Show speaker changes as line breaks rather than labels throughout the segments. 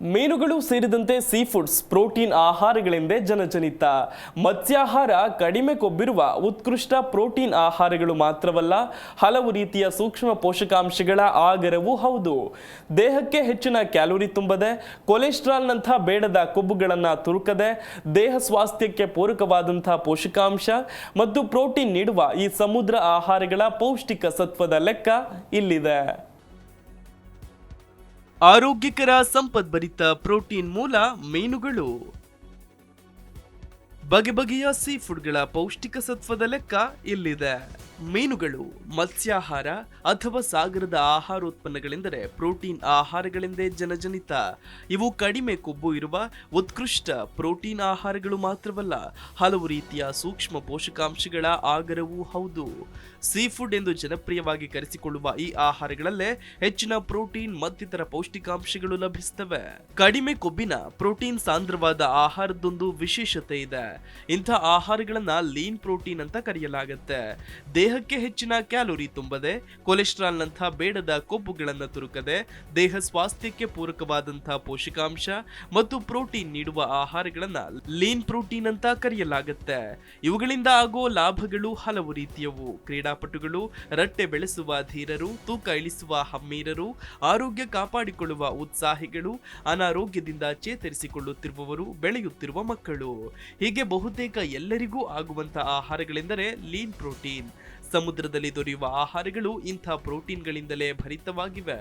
ಮೀನುಗಳು ಸೇರಿದಂತೆ sea foods protein ಆಹಾರಗಳೆಂದೇ ಜನಜನಿತ. ಮತ್ಸ್ಯಾಹಾರ ಕಡಿಮೆ ಕೊಬ್ಬಿರುವ ಉತ್ಕೃಷ್ಟ ಪ್ರೋಟೀನ್ ಆಹಾರಗಳು ಮಾತ್ರವಲ್ಲ, ಹಲವು ರೀತಿಯ ಸೂಕ್ಷ್ಮ ಪೋಷಕಾಂಶಗಳ ಆಗರವೂ ಹೌದು. ದೇಹಕ್ಕೆ ಹೆಚ್ಚಿನ ಕ್ಯಾಲೋರಿ ತುಂಬದೆ, ಕೊಲೆಸ್ಟ್ರಾಲ್ನಂಥ ಬೇಡದ ಕೊಬ್ಬುಗಳನ್ನು ತುರುಕದೆ, ದೇಹ ಸ್ವಾಸ್ಥ್ಯಕ್ಕೆ ಪೂರಕವಾದಂಥ ಪೋಷಕಾಂಶ ಮತ್ತು ಪ್ರೋಟೀನ್ ನೀಡುವ ಈ ಸಮುದ್ರ ಆಹಾರಗಳ ಪೌಷ್ಟಿಕ ಸತ್ವದ ಲೆಕ್ಕ ಇಲ್ಲಿದೆ. ಆರೋಗ್ಯಕರ ಸಂಪದ್ಭರಿತ ಪ್ರೋಟೀನ್ ಮೂಲ ಮೀನುಗಳು. ಬಗೆ ಬಗೆಯ ಸೀ ಪೌಷ್ಟಿಕ ಸತ್ವದ ಲೆಕ್ಕ ಇಲ್ಲಿದೆ. ಮೀನುಗಳು, ಮತ್ಸ್ಯಾಹಾರ ಅಥವಾ ಸಾಗರದ ಆಹಾರೋತ್ಪನ್ನಗಳೆಂದರೆ ಪ್ರೋಟೀನ್ ಆಹಾರಗಳೆಂದೇ ಜನಜನಿತ. ಇವು ಕಡಿಮೆ ಕೊಬ್ಬು ಇರುವ ಉತ್ಕೃಷ್ಟ ಪ್ರೋಟೀನ್ ಆಹಾರಗಳು ಮಾತ್ರವಲ್ಲ, ಹಲವು ರೀತಿಯ ಸೂಕ್ಷ್ಮ ಪೋಷಕಾಂಶಗಳ ಆಗರವೂ ಹೌದು. ಸೀ ಫುಡ್ ಎಂದು ಜನಪ್ರಿಯವಾಗಿ ಕರೆಸಿಕೊಳ್ಳುವ ಈ ಆಹಾರಗಳಲ್ಲೇ ಹೆಚ್ಚಿನ ಪ್ರೋಟೀನ್ ಮತ್ತಿತರ ಪೌಷ್ಟಿಕಾಂಶಗಳು ಲಭಿಸುತ್ತವೆ. ಕಡಿಮೆ ಕೊಬ್ಬಿನ ಪ್ರೋಟೀನ್ ಸಾಂದ್ರವಾದ ಆಹಾರದೊಂದು ವಿಶೇಷತೆ ಇದೆ. ಇಂಥ ಆಹಾರಗಳನ್ನ ಲೀನ್ ಪ್ರೋಟೀನ್ ಅಂತ ಕರೆಯಲಾಗುತ್ತೆ. ದೇಹಕ್ಕೆ ಹೆಚ್ಚಿನ ಕ್ಯಾಲೋರಿ ತುಂಬದೆ ಕೊಲೆಸ್ಟ್ರಾಲ್ನಂಥ ಬೇಡದ ಕೊಬ್ಬುಗಳನ್ನು ತುರುಕದೆ ದೇಹ ಸ್ವಾಸ್ಥ್ಯಕ್ಕೆ ಪೂರಕವಾದಂಥ ಪೋಷಕಾಂಶ ಮತ್ತು ಪ್ರೋಟೀನ್ ನೀಡುವ ಆಹಾರಗಳನ್ನು ಲೀನ್ ಪ್ರೋಟೀನ್ ಅಂತ ಕರೆಯಲಾಗುತ್ತೆ. ಇವುಗಳಿಂದ ಆಗೋ ಲಾಭಗಳು ಹಲವು ರೀತಿಯವು. ಕ್ರೀಡಾಪಟುಗಳು, ರಟ್ಟೆ ಬೆಳೆಸುವ ಧೀರರು, ತೂಕ ಇಳಿಸುವ ಹಮ್ಮೀರರು, ಆರೋಗ್ಯ ಕಾಪಾಡಿಕೊಳ್ಳುವ ಉತ್ಸಾಹಿಗಳು, ಅನಾರೋಗ್ಯದಿಂದ ಚೇತರಿಸಿಕೊಳ್ಳುತ್ತಿರುವವರು, ಬೆಳೆಯುತ್ತಿರುವ ಮಕ್ಕಳು. ಹೀಗೆ ಬಹುತೇಕ ಎಲ್ಲರಿಗೂ ಆಗುವಂತ ಆಹಾರಗಳೆಂದರೆ ಲೀನ್ ಪ್ರೋಟೀನ್. ಸಮುದ್ರದಲ್ಲಿ ದೊರೆಯುವ ಆಹಾರಗಳು ಇಂಥ ಪ್ರೋಟೀನ್ಗಳಿಂದಲೇ ಭರಿತವಾಗಿವೆ.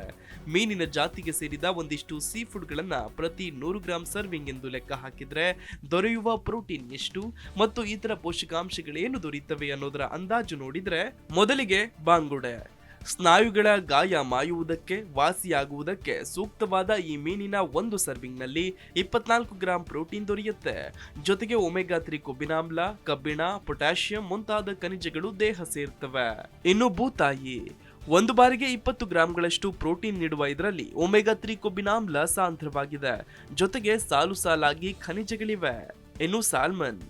ಮೀನಿನ ಜಾತಿಗೆ ಸೇರಿದ ಒಂದಿಷ್ಟು ಸೀ ಫುಡ್ಗಳನ್ನ ಪ್ರತಿ ನೂರು ಗ್ರಾಂ ಸರ್ವಿಂಗ್ ಎಂದು ಲೆಕ್ಕ ಹಾಕಿದ್ರೆ ದೊರೆಯುವ ಪ್ರೋಟೀನ್ ಎಷ್ಟು ಮತ್ತು ಇತರ ಪೋಷಕಾಂಶಗಳೇನು ದೊರೆಯುತ್ತವೆ ಅನ್ನೋದರ ಅಂದಾಜು ನೋಡಿದ್ರೆ ಮೊದಲಿಗೆ ಬಾಂಗುಡೆ. ಸ್ನಾಯುಗಳ ಗಾಯ ಮಾಯುವುದಕ್ಕೆ ವಾಸಿಯಾಗುವುದಕ್ಕೆ ಸೂಕ್ತವಾದ ಈ ಮೀನಿನ ಒಂದು ಸರ್ವಿಂಗ್ನಲ್ಲಿ ಇಪ್ಪತ್ನಾಲ್ಕು ಗ್ರಾಂ ಪ್ರೋಟೀನ್ ದೊರೆಯುತ್ತೆ. ಜೊತೆಗೆ ಒಮೆಗಾ ತ್ರೀ ಕೊಬ್ಬಿನಾಮ್ಲ, ಕಬ್ಬಿಣ, ಪೊಟ್ಯಾಷಿಯಂ ಮುಂತಾದ ಖನಿಜಗಳು ದೇಹ ಸೇರ್ತವೆ. ಇನ್ನು ಭೂತಾಯಿ. ಒಂದು ಬಾರಿಗೆ ಇಪ್ಪತ್ತು ಗ್ರಾಂಗಳಷ್ಟು ಪ್ರೋಟೀನ್ ನೀಡುವ ಇದರಲ್ಲಿ ಒಮೆಗಾ ತ್ರೀ ಕೊಬ್ಬಿನಾಮ್ಲ ಸಾಂದ್ರವಾಗಿದೆ. ಜೊತೆಗೆ ಸಾಲು ಸಾಲಾಗಿ ಖನಿಜಗಳಿವೆ. ಇನ್ನು ಸಾಲ್ಮನ್.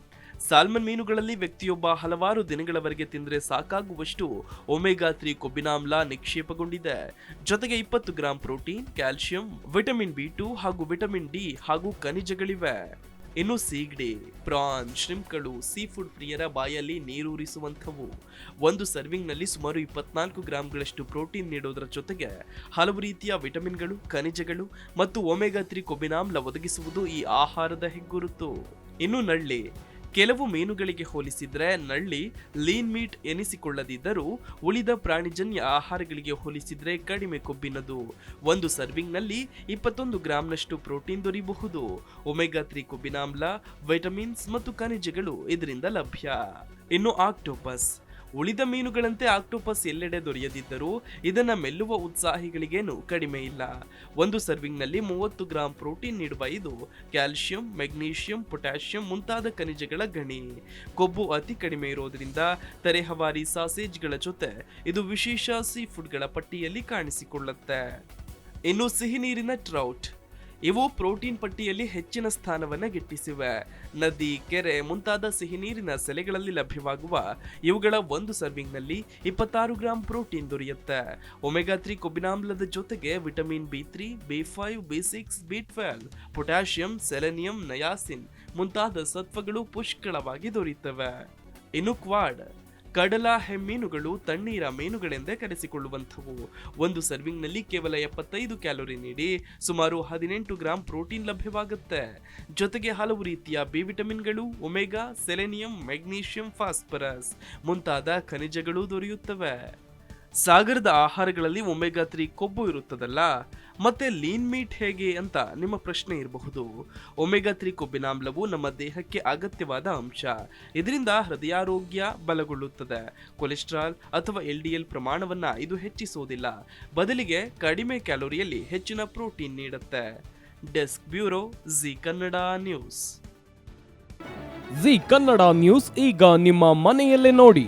ಸಾಲ್ಮನ್ ಮೀನುಗಳಲ್ಲಿ ವ್ಯಕ್ತಿಯೊಬ್ಬ ಹಲವಾರು ದಿನಗಳವರೆಗೆ ತಿಂದರೆ ಸಾಕಾಗುವಷ್ಟು ಒಮೆಗಾ ತ್ರೀ ಕೊಬ್ಬಿನಾಮ್ಲ ನಿಕ್ಷೇಪಗೊಂಡಿದೆ. ಜೊತೆಗೆ ಇಪ್ಪತ್ತು gram protein calcium vitamin B two ಹಾಗೂ ವಿಟಮಿನ್ ಡಿ ಹಾಗೂ ಖನಿಜಗಳಿವೆ. ಇನ್ನು ಸೀಗಡಿ ಪ್ರಾನ್ ಶ್ರಿಂಪ್ಗಳು ಸೀ ಫುಡ್ ಪ್ರಿಯರ ಬಾಯಲ್ಲಿ ನೀರೂರಿಸುವಂಥವು. ಒಂದು ಸರ್ವಿಂಗ್ನಲ್ಲಿ ಸುಮಾರು ಇಪ್ಪತ್ನಾಲ್ಕು ಗ್ರಾಂಗಳಷ್ಟು ಪ್ರೋಟೀನ್ ನೀಡೋದರ ಜೊತೆಗೆ ಹಲವು ರೀತಿಯ ವಿಟಮಿನ್ಗಳು, ಖನಿಜಗಳು ಮತ್ತು ಒಮೆಗಾ ತ್ರೀ ಕೊಬ್ಬಿನಾಮ್ಲ ಒದಗಿಸುವುದು ಈ ಆಹಾರದ ಹೆಗ್ಗುರುತು. ಇನ್ನು ನಳ್ಳಿ ಕೆಲವು ಮೀನುಗಳಿಗೆ ಹೋಲಿಸಿದರೆ ನಳ್ಳಿ, ಲೀನ್ ಮೀಟ್ ಎನಿಸಿಕೊಳ್ಳದಿದ್ದರೂ ಉಳಿದ ಪ್ರಾಣಿಜನ್ಯ ಆಹಾರಗಳಿಗೆ ಹೋಲಿಸಿದರೆ ಕಡಿಮೆ ಕೊಬ್ಬಿನದು. ಒಂದು ಸರ್ವಿಂಗ್ನಲ್ಲಿ ಇಪ್ಪತ್ತೊಂದು ಗ್ರಾಂನಷ್ಟು ಪ್ರೋಟೀನ್ ದೊರೆಯಬಹುದು. ಒಮೆಗಾ ತ್ರೀ ಕೊಬ್ಬಿನಾಮ್ಲ ವಿಟಮಿನ್ಸ್ ಮತ್ತು ಖನಿಜಗಳು ಇದರಿಂದ ಲಭ್ಯ. ಇನ್ನು ಆಕ್ಟೋಪಸ್. ಉಳಿದ ಮೀನುಗಳಂತೆ ಆಕ್ಟೋಪಸ್ ಎಲ್ಲೆಡೆ ದೊರೆಯದಿದ್ದರೂ ಇದನ್ನು ಮೆಲ್ಲುವ ಉತ್ಸಾಹಿಗಳಿಗೇನು ಕಡಿಮೆ ಇಲ್ಲ. ಒಂದು ಸರ್ವಿಂಗ್ನಲ್ಲಿ ಮೂವತ್ತು ಗ್ರಾಂ ಪ್ರೋಟೀನ್ ನೀಡುವ ಇದು ಕ್ಯಾಲ್ಸಿಯಂ ಮೆಗ್ನೀಷಿಯಂ, ಪೊಟ್ಯಾಷಿಯಂ ಮುಂತಾದ ಖನಿಜಗಳ ಗಣಿ. ಕೊಬ್ಬು ಅತಿ ಕಡಿಮೆ ಇರೋದ್ರಿಂದ ತರೆಹವಾರಿ ಸಾಸೇಜ್ಗಳ ಜೊತೆ ಇದು ವಿಶೇಷ ಸೀ ಫುಡ್ಗಳ ಪಟ್ಟಿಯಲ್ಲಿ ಕಾಣಿಸಿಕೊಳ್ಳುತ್ತೆ. ಇನ್ನು ಸಿಹಿ ನೀರಿನ ಟ್ರೌಟ್. ಇವು ಪ್ರೋಟೀನ್ ಪಟ್ಟಿಯಲ್ಲಿ ಹೆಚ್ಚಿನ ಸ್ಥಾನವನ್ನ ಗಿಟ್ಟಿಸಿವೆ. ನದಿ, ಕೆರೆ, ಮುಂತಾದ ಸಿಹಿ ನೀರಿನ ಸೆಲೆಗಳಲ್ಲಿ ಲಭ್ಯವಾಗುವ ಇವುಗಳ ಒಂದು ಸರ್ವಿಂಗ್ನಲ್ಲಿ ಇಪ್ಪತ್ತಾರು ಗ್ರಾಂ ಪ್ರೋಟೀನ್ ದೊರೆಯುತ್ತೆ. ಒಮೆಗಾ ತ್ರೀ ಕೊಬ್ಬಿನಾಮ್ಲದ ಜೊತೆಗೆ vitamin B three, B five, B six, B twelve, potassium, selenium, niacin ಮುಂತಾದ ಸತ್ವಗಳು ಪುಷ್ಕಳವಾಗಿ ದೊರೆಯುತ್ತವೆ. ಇನ್ನು ಕ್ವಾಡ್. ಕಡಲ ಹೆಮ್ಮೀನುಗಳು ತಣ್ಣೀರ ಮೀನುಗಳೆಂದೇ ಕರೆಸಿಕೊಳ್ಳುವಂಥವು. ಒಂದು ಸರ್ವಿಂಗ್ನಲ್ಲಿ ಕೇವಲ ಎಪ್ಪತ್ತೈದು ಕ್ಯಾಲೋರಿ ನೀಡಿ ಸುಮಾರು ಹದಿನೆಂಟು ಗ್ರಾಂ ಪ್ರೋಟೀನ್ ಲಭ್ಯವಾಗುತ್ತೆ. ಜೊತೆಗೆ ಹಲವು ರೀತಿಯ ಬಿ ವಿಟಮಿನ್ಗಳು, ಒಮೆಗಾ, ಸೆಲೆನಿಯಂ, ಮೆಗ್ನೀಷಿಯಂ, ಫಾಸ್ಫರಸ್ ಮುಂತಾದ ಖನಿಜಗಳು ದೊರೆಯುತ್ತವೆ. ಸಾಗರದ ಆಹಾರಗಳಲ್ಲಿ ಒಮೆಗಾ ತ್ರೀ ಕೊಬ್ಬು ಇರುತ್ತದಲ್ಲ, ಮತ್ತೆ ಲೀನ್ ಮೀಟ್ ಹೇಗೆ ಅಂತ ನಿಮ್ಮ ಪ್ರಶ್ನೆ ಇರಬಹುದು. ಒಮೆಗಾ ತ್ರೀ ಕೊಬ್ಬಿನಾಮ್ಲವು ನಮ್ಮ ದೇಹಕ್ಕೆ ಅಗತ್ಯವಾದ ಅಂಶ. ಇದರಿಂದ ಹೃದಯಾರೋಗ್ಯ ಬಲಗೊಳ್ಳುತ್ತದೆ. ಕೊಲೆಸ್ಟ್ರಾಲ್ ಅಥವಾ ಎಲ್ ಡಿ ಎಲ್ ಪ್ರಮಾಣವನ್ನ ಇದು ಹೆಚ್ಚಿಸುವುದಿಲ್ಲ. ಬದಲಿಗೆ ಕಡಿಮೆ ಕ್ಯಾಲೋರಿಯಲ್ಲಿ ಹೆಚ್ಚಿನ ಪ್ರೋಟೀನ್ ನೀಡುತ್ತೆ. Desk bureau Zee Kannada news.
Zee Kannada news ಈಗ ನಿಮ್ಮ ಮನೆಯಲ್ಲೇ ನೋಡಿ.